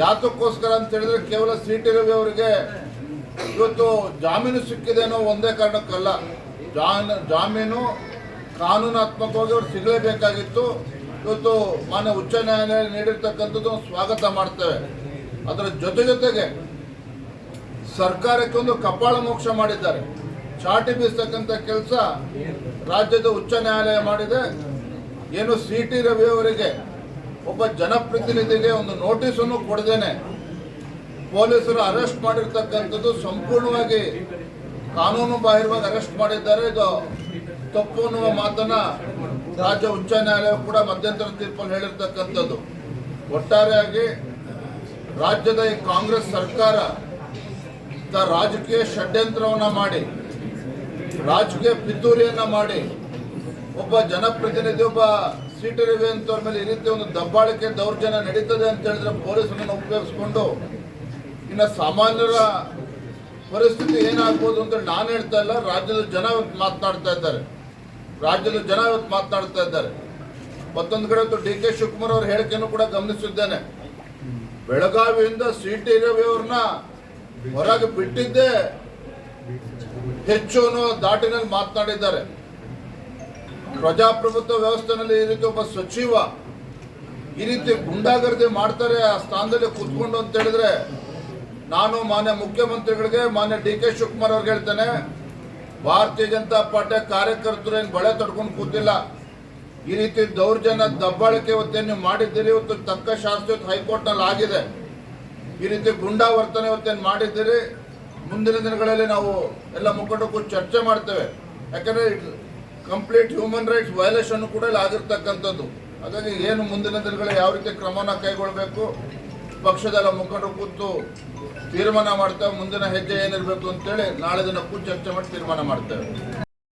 ಯಾತಕ್ಕೋಸ್ಕರ ಅಂತ ಹೇಳಿದ್ರೆ ಕೇವಲ ಸಿ ಟಿ ರವಿ ಅವರಿಗೆ ಇವತ್ತು ಜಾಮೀನು ಸಿಕ್ಕಿದೆ ಅನ್ನೋ ಒಂದೇ ಕಾರಣಕ್ಕಲ್ಲ. ಜಾಮೀನು ಕಾನೂನಾತ್ಮಕವಾಗಿ ಅವ್ರು ಸಿಗಲೇಬೇಕಾಗಿತ್ತು. ಇವತ್ತು ಮಾನ್ಯ ಉಚ್ಚ ನ್ಯಾಯಾಲಯ ನೀಡಿರ್ತಕ್ಕಂಥದ್ದು ಸ್ವಾಗತ ಮಾಡ್ತೇವೆ. ಅದರ ಜೊತೆ ಜೊತೆಗೆ ಸರ್ಕಾರಕ್ಕೆ ಒಂದು ಕಪಾಳ ಮೋಕ್ಷ ಮಾಡಿದ್ದಾರೆ. ಚಾಟಿ ಬೀಸ್ತಕ್ಕಂಥ ಕೆಲಸ ರಾಜ್ಯದ ಉಚ್ಚ ನ್ಯಾಯಾಲಯ ಮಾಡಿದೆ. ಏನು ಸಿ ಟಿ ರವಿ ಅವರಿಗೆ ಒಬ್ಬ ಜನಪ್ರತಿನಿಧಿಗೆ ಒಂದು ನೋಟಿಸನ್ನು ಕೊಡದೇನೆ ಪೊಲೀಸರು ಅರೆಸ್ಟ್ ಮಾಡಿರ್ತಕ್ಕಂಥದ್ದು ಸಂಪೂರ್ಣವಾಗಿ ಕಾನೂನು ಬಾಹಿರವಾಗಿ ಅರೆಸ್ಟ್ ಮಾಡಿದ್ದಾರೆ. ಇದು ತಪ್ಪು ಅನ್ನುವ ಮಾತನ್ನ ರಾಜ್ಯ ಉಚ್ಚ ನ್ಯಾಯಾಲಯ ಕೂಡ ಮಧ್ಯಂತರ ತೀರ್ಪಲ್ಲಿ ಹೇಳಿರ್ತಕ್ಕಂಥದ್ದು. ಒಟ್ಟಾರೆಯಾಗಿ ರಾಜ್ಯದ ಈ ಕಾಂಗ್ರೆಸ್ ಸರ್ಕಾರ ರಾಜಕೀಯ ಷಡ್ಯಂತ್ರವನ್ನ ಮಾಡಿ, ರಾಜಕೀಯ ಪಿತೂರಿಯನ್ನ ಮಾಡಿ, ಒಬ್ಬ ಜನಪ್ರತಿನಿಧಿ, ಒಬ್ಬ ಸಿಟಿ ಅಂತವ್ರ ಮೇಲೆ ಈ ರೀತಿ ಒಂದು ದಬ್ಬಾಳಿಕೆ ದೌರ್ಜನ್ಯ ನಡೀತದೆ ಅಂತ ಹೇಳಿದ್ರೆ ಪೊಲೀಸರನ್ನು ಉಪಯೋಗಿಸ್ಕೊಂಡು ಇನ್ನು ಸಾಮಾನ್ಯರ ಪರಿಸ್ಥಿತಿ ಏನಾಗ್ಬೋದು ಅಂತ ನಾನು ಹೇಳ್ತಾ ಇಲ್ಲ. ರಾಜ್ಯದ ಜನ ಇವತ್ತು ಮಾತನಾಡ್ತಾ ಇದ್ದಾರೆ. ರಾಜ್ಯದ ಜನ ಇವತ್ತು ಮಾತನಾಡ್ತಾ ಇದ್ದಾರೆ. ಮತ್ತೊಂದು ಕಡೆ ಇವತ್ತು ಡಿ ಕೆ ಶಿವಕುಮಾರ್ ಅವ್ರ ಹೇಳಿಕೆಯನ್ನು ಕೂಡ ಗಮನಿಸಿದ್ದೇನೆ. ಬೆಳಗಾವಿಯಿಂದ ಸಿ ಟಿ ರವಿ ಹೊರಗೆ ಬಿಟ್ಟಿದ್ದೇ ಹೆಚ್ಚು ಅನ್ನೋ ದಾಟಿನಲ್ಲಿ ಮಾತನಾಡಿದ್ದಾರೆ. ಪ್ರಜಾಪ್ರಭುತ್ವ ವ್ಯವಸ್ಥೆನಲ್ಲಿ ಈ ರೀತಿ ಒಬ್ಬ ಸಚಿವ ಈ ರೀತಿ ಗುಂಡಾಗರ್ದಿ ಮಾಡ್ತಾರೆ ಆ ಸ್ಥಾನದಲ್ಲಿ ಕೂತ್ಕೊಂಡು ಅಂತ ಹೇಳಿದ್ರೆ, ನಾನು ಮಾನ್ಯ ಮುಖ್ಯಮಂತ್ರಿಗಳಿಗೆ, ಮಾನ್ಯ ಡಿ ಕೆ ಶಿವಕುಮಾರ್ ಅವ್ರಿಗೆ ಹೇಳ್ತೇನೆ, ಭಾರತೀಯ ಜನತಾ ಪಾರ್ಟಿ ಕಾರ್ಯಕರ್ತರು ಬಳೆ ತಡ್ಕೊಂಡು ಕೂತಿಲ್ಲ. ಈ ರೀತಿ ದೌರ್ಜನ್ಯ, ದಬ್ಬಾಳಿಕೆ ಇವತ್ತೇನು ನೀವು ಮಾಡಿದ್ದೀರಿ, ಇವತ್ತು ತಕ್ಕ ಶಾಸ್ತ್ರ ಹೈಕೋರ್ಟ್ನಲ್ಲಿ ಆಗಿದೆ. ಈ ರೀತಿ ಗುಂಡಾ ವರ್ತನೆ ಇವತ್ತೇನು ಮಾಡಿದ್ದೀರಿ, ಮುಂದಿನ ದಿನಗಳಲ್ಲಿ ನಾವು ಎಲ್ಲ ಮುಖಂಡಕ್ಕೂ ಚರ್ಚೆ ಮಾಡ್ತೇವೆ. ಯಾಕಂದ್ರೆ ಕಂಪ್ಲೀಟ್ ಹ್ಯೂಮನ್ ರೈಟ್ಸ್ ವಯಲೇಷನ್ ಕೂಡ ಇಲ್ಲಿ ಆಗಿರ್ತಕ್ಕಂಥದ್ದು. ಹಾಗಾಗಿ ಏನು ಮುಂದಿನ ದಿನಗಳಲ್ಲಿ ಯಾವ ರೀತಿ ಕ್ರಮನ ಕೈಗೊಳ್ಳಬೇಕು, ಪಕ್ಷದಲ್ಲ ಮುಖಂಡರು ಕೂತು ತೀರ್ಮಾನ ಮಾಡ್ತೇವೆ ಮುಂದಿನ ಹೆಜ್ಜೆ ಏನಿರಬೇಕು ಅಂತೇಳಿ ನಾಳೆ ದಿನ ಕೂತು ಚರ್ಚೆ ಮಾಡಿ ತೀರ್ಮಾನ ಮಾಡ್ತೇವೆ.